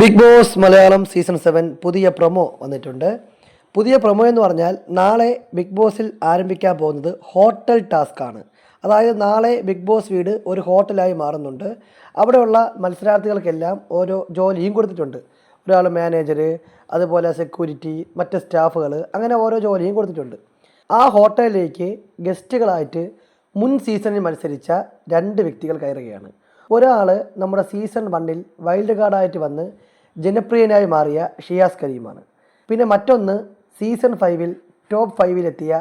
Big Boss Malayalam season seven പുതിയ promo വന്നിട്ടുണ്ട്. പുതിയ പ്രൊമോ എന്ന് പറഞ്ഞാൽ നാളെ ബിഗ് ബോസിൽ ആരംഭിക്കാൻ പോകുന്നത് ഹോട്ടൽ ടാസ്ക് ആണ്. അതായത് നാളെ ബിഗ് ബോസ് വീട് ഒരു ഹോട്ടലായി മാറുന്നുണ്ട്. അവിടെയുള്ള മത്സരാർത്ഥികൾക്കെല്ലാം ഓരോ ജോലിയും കൊടുത്തിട്ടുണ്ട്. ഒരാൾ മാനേജർ അതുപോലെ സെക്യൂരിറ്റി മറ്റ് സ്റ്റാഫുകൾ അങ്ങനെ ഓരോ ജോലിയും കൊടുത്തിട്ടുണ്ട്. ആ ഹോട്ടലിലേക്ക് ഗസ്റ്റുകളായിട്ട് മുൻ സീസണിൽ മത്സരിച്ച രണ്ട് വ്യക്തികൾ കയറുകയാണ്. ഒരാൾ നമ്മുടെ സീസൺ വണ്ണിൽ വൈൽഡ് കാർഡായിട്ട് വന്ന് ജനപ്രിയനായി മാറിയ ഷിയാസ് കരീമാണ്. പിന്നെ മറ്റൊന്ന് സീസൺ ഫൈവിൽ ടോപ്പ് ഫൈവിലെത്തിയ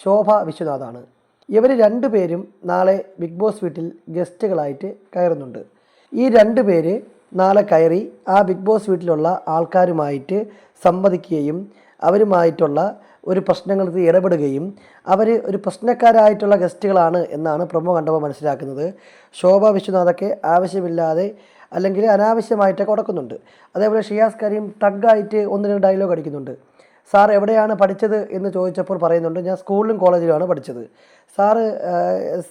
ശോഭ വിശ്വനാഥാണ്. ഇവർ രണ്ടുപേരും നാളെ ബിഗ് ബോസ് വീട്ടിൽ ഗസ്റ്റുകളായിട്ട് കയറുന്നുണ്ട്. ഈ രണ്ട് പേര് നാളെ കയറി ആ ബിഗ് ബോസ് വീട്ടിലുള്ള ആൾക്കാരുമായിട്ട് സംവദിക്കുകയും അവരുമായിട്ടുള്ള ഒരു പ്രശ്നങ്ങൾക്ക് ഇടപെടുകയും അവർ ഒരു പ്രശ്നക്കാരായിട്ടുള്ള ഗസ്റ്റുകളാണ് എന്നാണ് പ്രൊമോ കണ്ടപ്പോൾ മനസ്സിലാക്കുന്നത്. ശോഭ വിശ്വനാഥൊക്കെ ആവശ്യമില്ലാതെ അല്ലെങ്കിൽ അനാവശ്യമായിട്ടൊക്കെ ഉടക്കുന്നുണ്ട്. അതേപോലെ ഷിയാസ് കരീം തഗ്ഗായിട്ട് ഒന്ന് രണ്ട് ഡയലോഗ് അടിക്കുന്നുണ്ട്. സാർ എവിടെയാണ് പഠിച്ചത്? എന്ന് ചോദിച്ചപ്പോൾ പറയുന്നുണ്ട് ഞാൻ സ്കൂളിലും കോളേജിലുമാണ് പഠിച്ചത്. സാറ്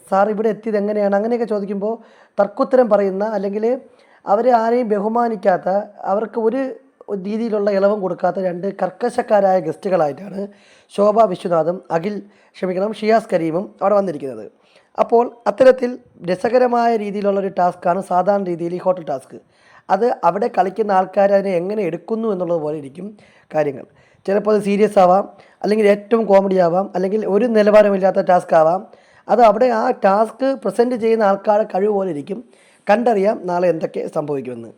സാർ ഇവിടെ എത്തിയത് എങ്ങനെയാണ്? അങ്ങനെയൊക്കെ ചോദിക്കുമ്പോൾ തർക്കുത്തരം പറയുന്ന അല്ലെങ്കിൽ അവരെ ആരെയും ബഹുമാനിക്കാത്ത അവർക്ക് ഒരു രീതിയിലുള്ള ഇളവും കൊടുക്കാത്ത രണ്ട് കർക്കശക്കാരായ ഗസ്റ്റുകളായിട്ടാണ് ശോഭ വിശ്വനാഥും അഖിൽ ക്ഷമിക്കണം ഷിയാസ് കരീമും അവിടെ വന്നിരിക്കുന്നത്. അപ്പോൾ അത്തരത്തിൽ രസകരമായ രീതിയിലുള്ളൊരു ടാസ്ക്കാണ് സാധാരണ രീതിയിൽ ഈ ഹോട്ടൽ ടാസ്ക്. അത് അവിടെ കളിക്കുന്ന ആൾക്കാർ അതിനെ എങ്ങനെ എടുക്കുന്നു എന്നുള്ളത് പോലെ ഇരിക്കും കാര്യങ്ങൾ. ചിലപ്പോൾ അത് സീരിയസ് ആവാം അല്ലെങ്കിൽ ഏറ്റവും കോമഡി ആവാം അല്ലെങ്കിൽ ഒരു നിലവാരമില്ലാത്ത ടാസ്ക് ആവാം. അത് അവിടെ ആ ടാസ്ക് പ്രസന്റ് ചെയ്യുന്ന ആൾക്കാരുടെ കഴിവ് പോലെ ഇരിക്കും. കണ്ടറിയാം നാളെ എന്തൊക്കെ സംഭവിക്കുമെന്ന്.